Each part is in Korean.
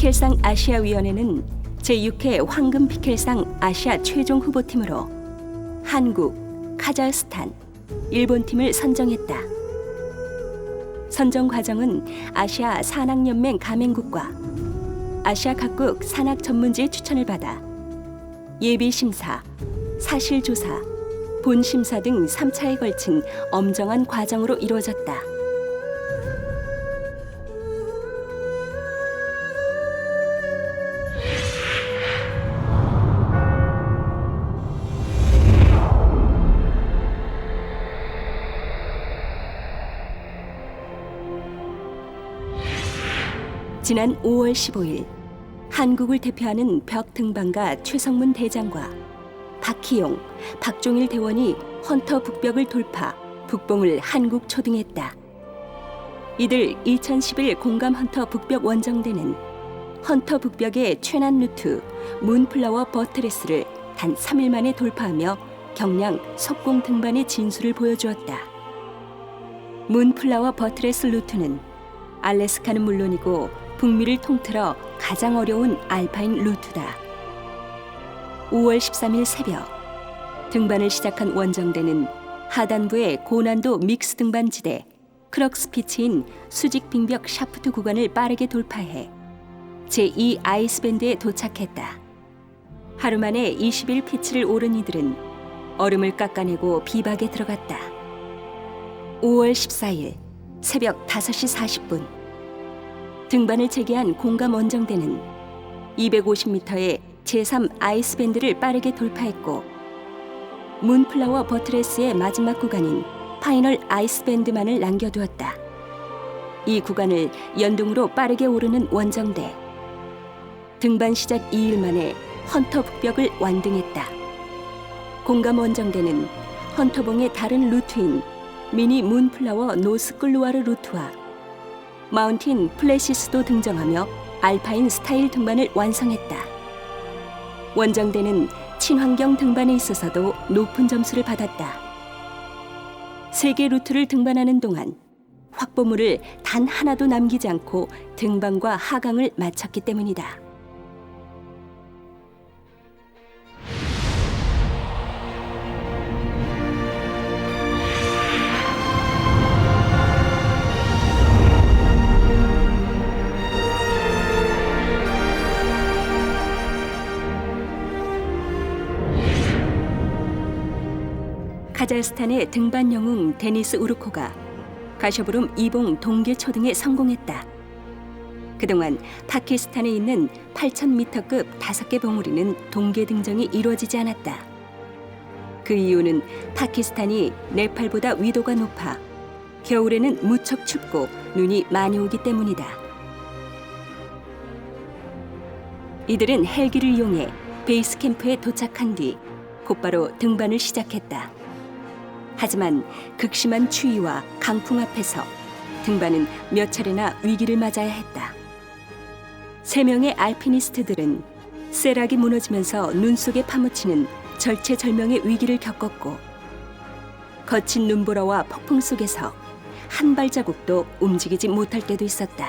피켈상 아시아위원회는 제6회 황금 피켈상 아시아 최종 후보팀으로 한국, 카자흐스탄, 일본 팀을 선정했다. 선정 과정은 아시아 산악연맹 가맹국과 아시아 각국 산악 전문지의 추천을 받아 예비 심사, 사실 조사, 본 심사 등 3차에 걸친 엄정한 과정으로 이루어졌다. 지난 5월 15일 한국을 대표하는 벽 등반가 최성문 대장과 박희용, 박종일 대원이 헌터 북벽을 돌파 북봉을 한국 초등했다. 이들 2011 공감 헌터 북벽 원정대는 헌터 북벽의 최난 루트 문플라워 버트레스를 단 3일 만에 돌파하며 경량 석공 등반의 진수를 보여주었다. 문플라워 버트레스 루트는 알래스카는 물론이고 북미를 통틀어 가장 어려운 알파인 루트다. 5월 13일 새벽 등반을 시작한 원정대는 하단부의 고난도 믹스 등반 지대 크럭스 피치인 수직 빙벽 샤프트 구간을 빠르게 돌파해 제2 아이스밴드에 도착했다. 하루 만에 21 피치를 오른 이들은 얼음을 깎아내고 비박에 들어갔다. 5월 14일 새벽 5시 40분 등반을 재개한 공감 원정대는 250m의 제3 아이스밴드를 빠르게 돌파했고 문플라워 버트레스의 마지막 구간인 파이널 아이스밴드만을 남겨두었다. 이 구간을 연등으로 빠르게 오르는 원정대. 등반 시작 2일 만에 헌터 북벽을 완등했다. 공감 원정대는 헌터봉의 다른 루트인 미니 문플라워 노스클루아르 루트와 마운틴 플래시스도 등장하며 알파인 스타일 등반을 완성했다. 원정대는 친환경 등반에 있어서도 높은 점수를 받았다. 세계 루트를 등반하는 동안 확보물을 단 하나도 남기지 않고 등반과 하강을 마쳤기 때문이다. 카자흐스탄의 등반 영웅 데니스 우르코가 가셔브룸 이봉 동계 초 등에 성공했다. 그동안 파키스탄에 있는 8,000m급 다섯 개 봉우리는 동계 등정이 이루어지지 않았다. 그 이유는 파키스탄이 네팔보다 위도가 높아 겨울에는 무척 춥고 눈이 많이 오기 때문이다. 이들은 헬기를 이용해 베이스 캠프에 도착한 뒤 곧바로 등반을 시작했다. 하지만 극심한 추위와 강풍 앞에서 등반은 몇 차례나 위기를 맞아야 했다. 세 명의 알피니스트들은 세락이 무너지면서 눈 속에 파묻히는 절체절명의 위기를 겪었고 거친 눈보라와 폭풍 속에서 한 발자국도 움직이지 못할 때도 있었다.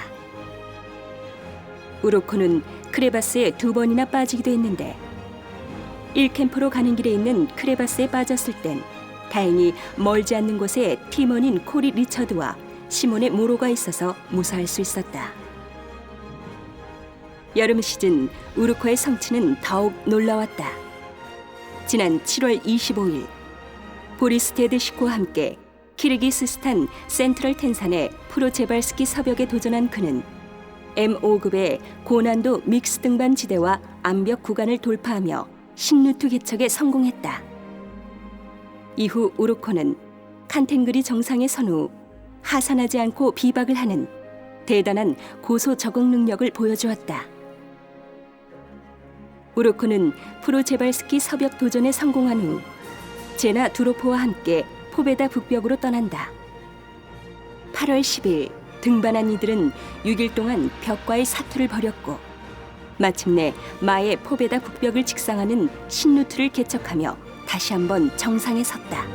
우로코는 크레바스에 두 번이나 빠지기도 했는데 1캠프로 가는 길에 있는 크레바스에 빠졌을 땐 다행히 멀지 않는 곳에 팀원인 코리 리처드와 시몬의 모로가 있어서 무사할 수 있었다. 여름 시즌 우르코의 성취는 더욱 놀라웠다. 지난 7월 25일 보리스 테드시코와 함께 키르기스스탄 센트럴 텐산의 프로제발스키 서벽에 도전한 그는 M5급의 고난도 믹스 등반 지대와 암벽 구간을 돌파하며 신루트 개척에 성공했다. 이후 우르코는 칸텐그리 정상에 선 후 하산하지 않고 비박을 하는 대단한 고소 적응 능력을 보여주었다. 우르코는 프로 제발스키 서벽 도전에 성공한 후 제나 두로포와 함께 포베다 북벽으로 떠난다. 8월 10일 등반한 이들은 6일 동안 벽과의 사투를 벌였고 마침내 마의 포베다 북벽을 직상하는 신루트를 개척하며 다시 한번 정상에 섰다.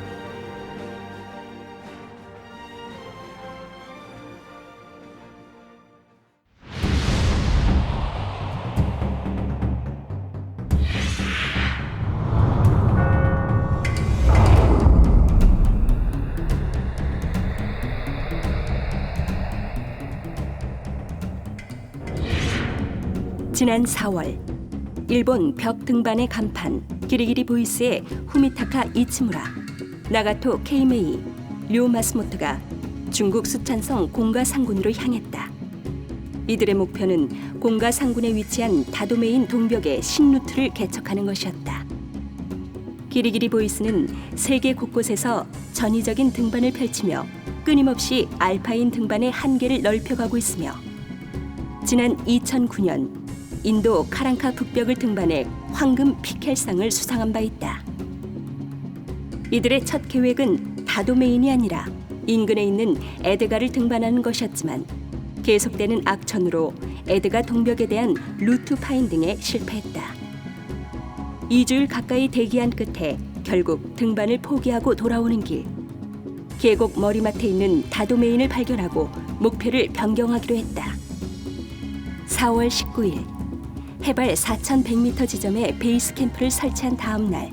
지난 4월 일본 벽 등반의 간판 기리기리 보이스의 후미타카 이츠무라, 나가토 케이메이, 류 마스모토가 중국 수찬성 공가 상군으로 향했다. 이들의 목표는 공가 상군에 위치한 다도메인 동벽의 신루트를 개척하는 것이었다. 기리기리 보이스는 세계 곳곳에서 전위적인 등반을 펼치며 끊임없이 알파인 등반의 한계를 넓혀가고 있으며 지난 2009년 인도 카랑카 북벽을 등반해 황금 피켈상을 수상한 바 있다. 이들의 첫 계획은 다도메인이 아니라 인근에 있는 에드가를 등반하는 것이었지만 계속되는 악천후로 에드가 동벽에 대한 루트 파인딩에 실패했다. 2주일 가까이 대기한 끝에 결국 등반을 포기하고 돌아오는 길. 계곡 머리맡에 있는 다도메인을 발견하고 목표를 변경하기로 했다. 4월 19일 해발 4,100m 지점에 베이스 캠프를 설치한 다음 날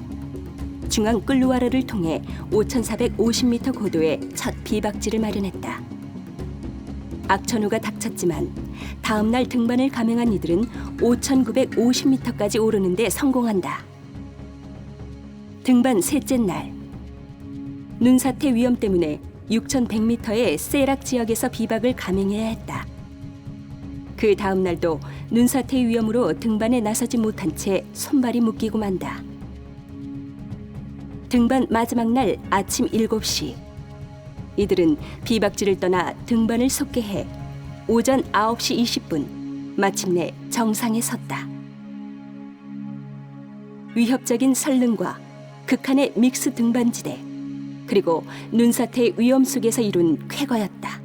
중앙 끌루와르를 통해 5,450m 고도의 첫 비박지를 마련했다. 악천후가 닥쳤지만 다음 날 등반을 감행한 이들은 5,950m까지 오르는데 성공한다. 등반 셋째 날 눈사태 위험 때문에 6,100m의 세락 지역에서 비박을 감행해야 했다. 그 다음 날도 눈사태 위험으로 등반에 나서지 못한 채 손발이 묶이고 만다. 등반 마지막 날 아침 7시 이들은 비박지를 떠나 등반을 속개해 오전 9시 20분 마침내 정상에 섰다. 위협적인 설릉과 극한의 믹스 등반지대 그리고 눈사태의 위험 속에서 이룬 쾌거였다.